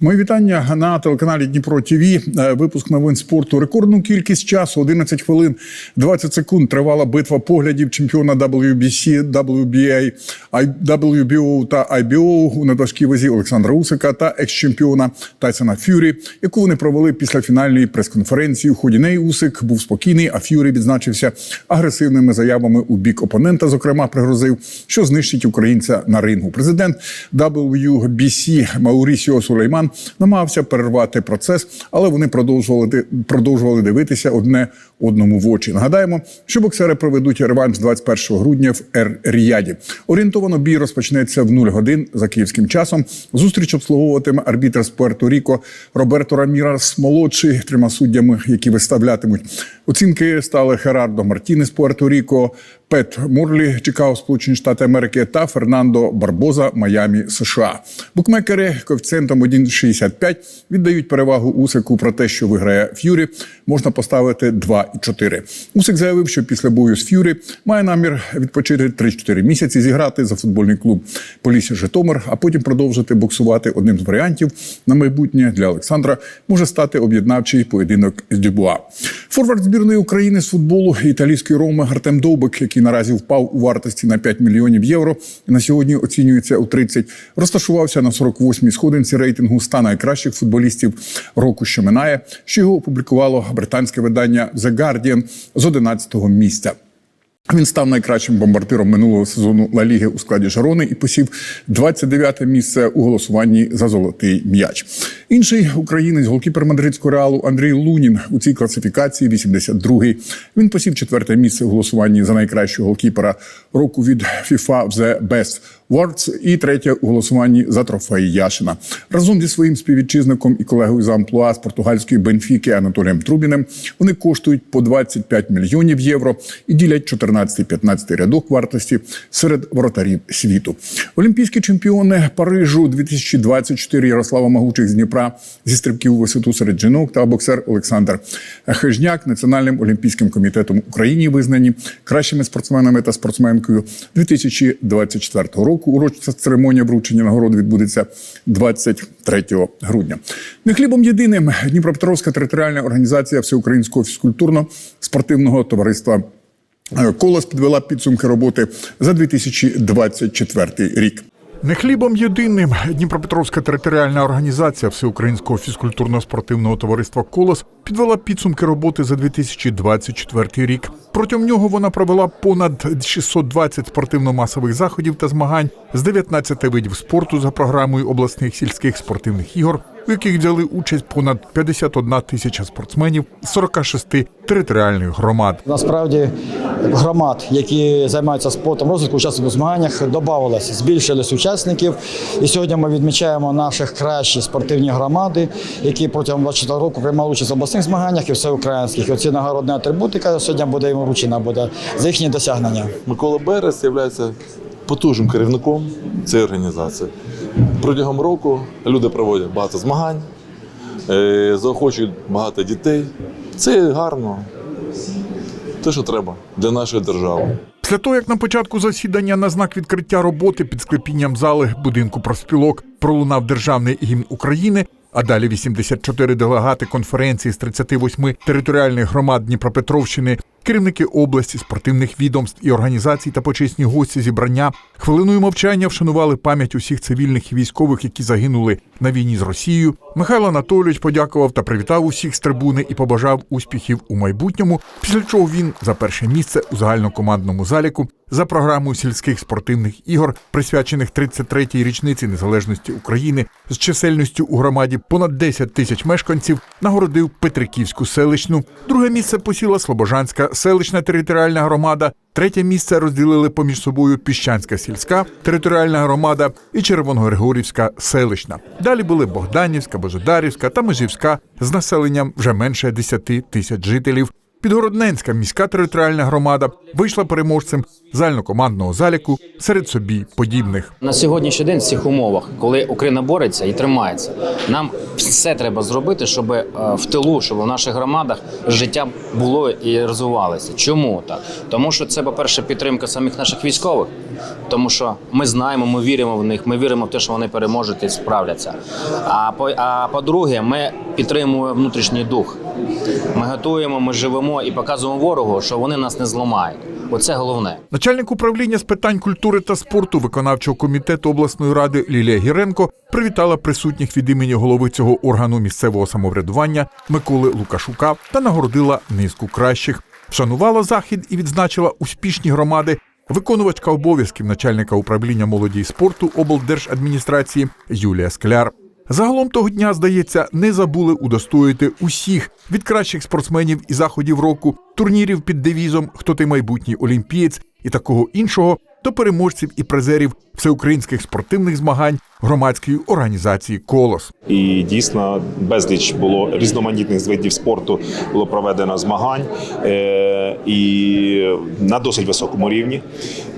Мої вітання на телеканалі Дніпро ТВ. Випуск новин спорту. Рекордну кількість часу 11 хвилин 20 секунд тривала битва поглядів чемпіона WBC, WBA, WBO та IBO у надважкій вазі Олександра Усика та екс-чемпіона Тайсона Фюрі, яку вони провели після фінальної прес-конференції. У ході неї Усик був спокійний, а Фюрі відзначився агресивними заявами у бік опонента. Зокрема, пригрозив, що знищить українця на рингу. Президент WBC Маурісіо Сулейман намагався перервати процес, але вони продовжували продовжували дивитися одне одному в очі. Нагадаємо, що боксери проведуть реванш 21 грудня в Ер-Ріяді. Орієнтовано бій розпочнеться в 0 годин за київським часом. Зустріч обслуговуватиме арбітр з Пуерто-Ріко Роберто Рамірас молодший трьома суддями, які виставлятимуть оцінки. Стали Херардо Мартінес Пуерто-Ріко, Пет Морлі, Чикаго, Сполучені Штати Америки та Фернандо Барбоза, Майамі, США. Букмекери коефіцієнтом 1,65 віддають перевагу Усику про те, що виграє Ф'юрі. Можна поставити 2,4. Усик заявив, що після бою з Ф'юрі має намір відпочити 3-4 місяці, зіграти за футбольний клуб Полісся Житомир, а потім продовжити боксувати. Одним з варіантів на майбутнє для Олександра може стати об'єднавчий поєдинок з Дюбуа. Форвард збірної України з футболу італійської Роми Артем Довбик, який наразі впав у вартості на 5 мільйонів євро, і на сьогодні оцінюється у 30, розташувався на 48-й сходинці рейтингу ста найкращих футболістів року, що минає, що його опублікувало британське видання The Guardian з 11-го місця. Він став найкращим бомбардиром минулого сезону Ла Ліги у складі Жарони і посів 29-те місце у голосуванні за золотий м'яч. Інший українець, голкіпер мадридського реалу Андрій Лунін у цій класифікації 82-й. Він посів четверте місце у голосуванні за найкращого голкіпера року від FIFA The Best Words і третє у голосуванні за трофей Яшина. Разом зі своїм співвітчизником і колегою з амплуа з португальської Бенфіки Анатолієм Трубіним вони коштують по 25 мільйонів євро і ділять 14-15 рядок вартості серед воротарів світу. Олімпійські чемпіони Парижу 2024 Ярослава Магучих з Дніпра зі стрибків висоту серед жінок та боксер Олександр Хижняк Національним олімпійським комітетом України визнані кращими спортсменами та спортсменкою 2024 року. Урочиста церемонія вручення нагород відбудеться 23 грудня. Не хлібом єдиним Дніпропетровська територіальна організація Всеукраїнського фізкультурно-спортивного товариства. Колос підвела підсумки роботи за 2024 рік. Не хлібом єдиним Дніпропетровська територіальна організація Всеукраїнського фізкультурно-спортивного товариства Колос підвела підсумки роботи за 2024 рік. Протягом нього вона провела понад 620 спортивно-масових заходів та змагань з 19 видів спорту за програмою обласних сільських спортивних ігор, у яких взяли участь понад 51 тисяча спортсменів з 46 територіальних громад. Насправді громад, які займаються спортом розвитку, учасників у змаганнях, додавалось, збільшились учасників. І сьогодні ми відмічаємо наших кращі спортивні громади, які протягом 24 року приймали участь в обласних змаганнях і всеукраїнських. І оці нагородна атрибутика сьогодні буде їм вручена буде за їхні досягнення. Микола Берес є потужним керівником цієї організації. Протягом року люди проводять багато змагань, е, заохочують багато дітей. Це гарно. Те, що треба для нашої держави. Після того, як на початку засідання на знак відкриття роботи під склепінням зали будинку профспілок пролунав державний гімн України, а далі 84 делегати конференції з 38 територіальних громад Дніпропетровщини, керівники області, спортивних відомств і організацій та почесні гості зібрання хвилиною мовчання вшанували пам'ять усіх цивільних і військових, які загинули на війні з Росією. Михайло Анатолійович подякував та привітав усіх з трибуни і побажав успіхів у майбутньому. Після чого він за перше місце у загальнокомандному заліку за програмою сільських спортивних ігор, присвячених 33-й річниці незалежності України з чисельністю у громаді понад 10 тисяч мешканців, нагородив Петриківську селищну. Друге місце посіла Слобожанська селищна територіальна громада. Третє місце розділили поміж собою Піщанська сільська територіальна громада і Червоногригорівська селищна. Далі були Богданівська, Божедарівська та Межівська з населенням вже менше 10 тисяч жителів. Підгородненська міська територіальна громада вийшла переможцем загальнокомандного заліку серед собі подібних. На сьогоднішній день в цих умовах, коли Україна бореться і тримається, нам все треба зробити, щоб е, в тилу, щоб в наших громадах життя було і розвивалося. Чому так? Тому що це, по-перше, підтримка самих наших військових, тому що ми знаємо, ми віримо в них, ми віримо в те, що вони переможуть і справляться. А по а по-друге, ми підтримуємо внутрішній дух. Ми готуємо, ми живемо і показуємо ворогу, що вони нас не зламають. Оце головне. Начальник управління з питань культури та спорту виконавчого комітету обласної ради Лілія Гіренко привітала присутніх від імені голови цього органу місцевого самоврядування Миколи Лукашука та нагородила низку кращих. Вшанувала захід і відзначила успішні громади. Виконувачка обов'язків начальника управління молоді і спорту облдержадміністрації Юлія Скляр. Загалом того дня, здається, не забули удостоїти усіх від кращих спортсменів і заходів року, турнірів під девізом Хто ти майбутній олімпієць і такого іншого до переможців і призерів всеукраїнських спортивних змагань громадської організації Колос. І дійсно безліч було різноманітних видів спорту було проведено змагань е, і на досить високому рівні.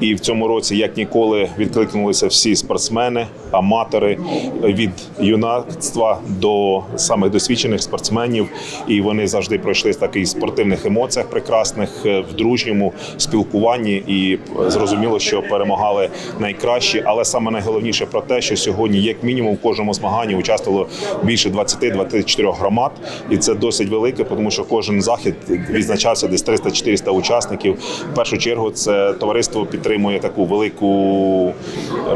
І в цьому році, як ніколи, відкликнулися всі спортсмени, аматори від юнацтва до самих досвідчених спортсменів. І вони завжди пройшли з таких спортивних емоціях прекрасних е, в дружньому спілкуванні. І зрозуміло, що перемагали найкращі, але саме найголовніше про те, що сьогодні, як мінімум, в кожному змаганні участвувало більше 20-24 громад, і це досить велике, тому що кожен захід відзначався десь 300-400 учасників. В першу чергу це товариство підтримує таку велику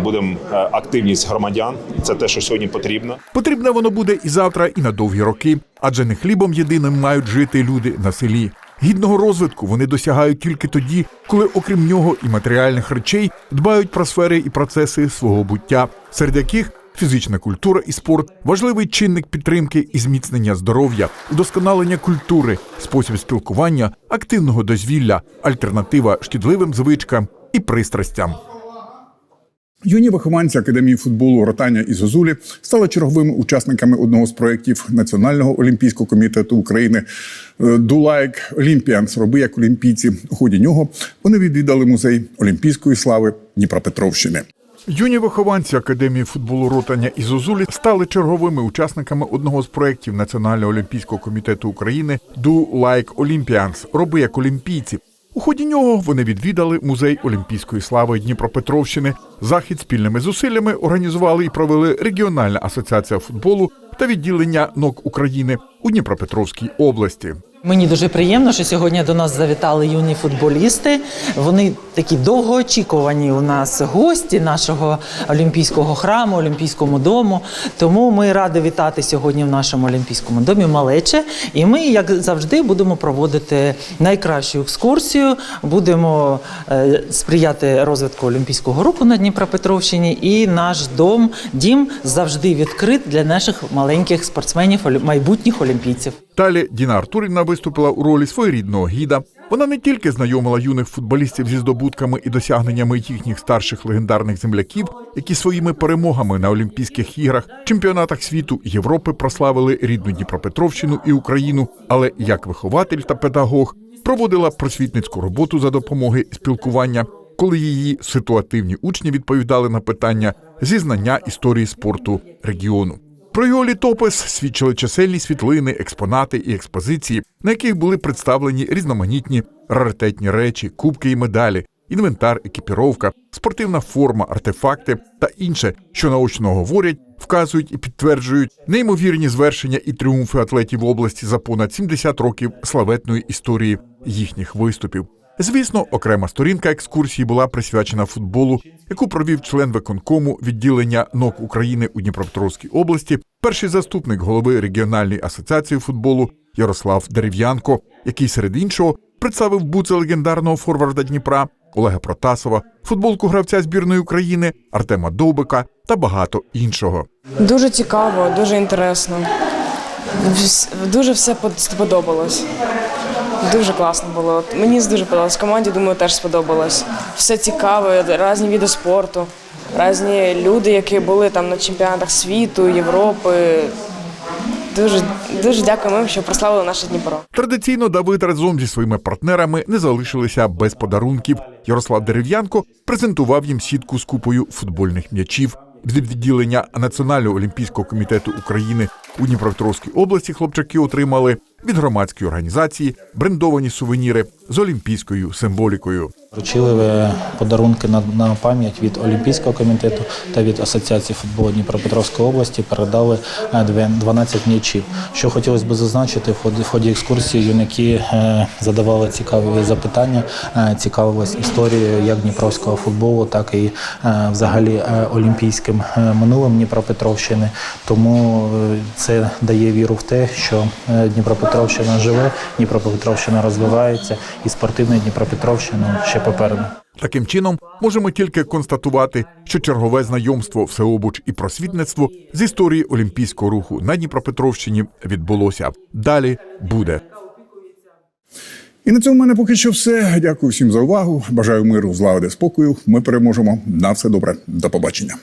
будемо активність громадян. Це те, що сьогодні потрібно. Потрібне воно буде і завтра, і на довгі роки, адже не хлібом єдиним мають жити люди на селі. Гідного розвитку вони досягають тільки тоді, коли, окрім нього і матеріальних речей, дбають про сфери і процеси свого буття, серед яких фізична культура і спорт важливий чинник підтримки і зміцнення здоров'я, удосконалення культури, спосіб спілкування, активного дозвілля, альтернатива шкідливим звичкам і пристрастям. Юні вихованці Академії футболу Ротання і Зозулі стали черговими учасниками одного з проєктів Національного олімпійського комітету України «Do Like Olympians» роби як олімпійці. У ході нього вони відвідали музей Олімпійської слави Дніпропетровщини. Юні вихованці Академії футболу Ротання і Зозулі стали черговими учасниками одного з проєктів Національного олімпійського комітету України «Do Like Olympians» роби як олімпійці. У ході нього вони відвідали музей Олімпійської слави Дніпропетровщини. Захід спільними зусиллями організували і провели регіональна асоціація футболу та відділення НОК України у Дніпропетровській області. Мені дуже приємно, що сьогодні до нас завітали юні футболісти. Вони такі довгоочікувані у нас гості нашого олімпійського храму, олімпійському дому. Тому ми раді вітати сьогодні в нашому олімпійському домі малече. І ми, як завжди, будемо проводити найкращу екскурсію. Будемо е, сприяти розвитку олімпійського руху на Дніпропетровщині. І наш дом, дім завжди відкрит для наших маленьких спортсменів, майбутніх олімпійців. Далі Діна Артурівна виступила у ролі своєрідного гіда. Вона не тільки знайомила юних футболістів зі здобутками і досягненнями їхніх старших легендарних земляків, які своїми перемогами на Олімпійських іграх, чемпіонатах світу Європи прославили рідну Дніпропетровщину і Україну, але як вихователь та педагог проводила просвітницьку роботу за допомоги спілкування, коли її ситуативні учні відповідали на питання зі знання історії спорту регіону. Про його літопис свідчили чисельні світлини, експонати і експозиції, на яких були представлені різноманітні раритетні речі, кубки і медалі, інвентар, екіпіровка, спортивна форма, артефакти та інше, що наочно говорять, вказують і підтверджують неймовірні звершення і тріумфи атлетів області за понад 70 років славетної історії їхніх виступів. Звісно, окрема сторінка екскурсії була присвячена футболу, яку провів член виконкому відділення НОК України у Дніпропетровській області, перший заступник голови регіональної асоціації футболу Ярослав Дерев'янко, який серед іншого представив буце легендарного форварда Дніпра Олега Протасова, футболку гравця збірної України Артема Довбика та багато іншого. Дуже цікаво, дуже інтересно. Дуже все под- сподобалось. Дуже класно було. Мені дуже подобалось. Команді, думаю, теж сподобалось. Все цікаве, різні види спорту, різні люди, які були там на чемпіонатах світу, Європи. дуже дуже дякуємо що прославили наше Дніпро. Традиційно Давид разом зі своїми партнерами не залишилися без подарунків. Ярослав Дерев'янко презентував їм сітку з купою футбольних м'ячів. Від відділення Національного олімпійського комітету України у Дніпропетровській області хлопчаки отримали від громадської організації брендовані сувеніри з олімпійською символікою. Вручили е, подарунки на, на пам'ять від Олімпійського комітету та від Асоціації футболу Дніпропетровської області. Передали е, дві- 12 м'ячів. Що хотілося б зазначити, в ході, екскурсії юнаки е, задавали цікаві запитання, е, цікавились історією як дніпровського футболу, так і е, взагалі е, олімпійським е, минулим Дніпропетровщини. Тому е, це дає віру в те, що е, Дніпропетровщина живе, Дніпропетровщина розвивається, і спортивна Дніпропетровщина ще попереду. Таким чином, можемо тільки констатувати, що чергове знайомство всеобуч і просвітництво з історії олімпійського руху на Дніпропетровщині відбулося. Далі буде. І на цьому в мене поки що все. Дякую всім за увагу. Бажаю миру, злагоди, спокою. Ми переможемо. На все добре. До побачення.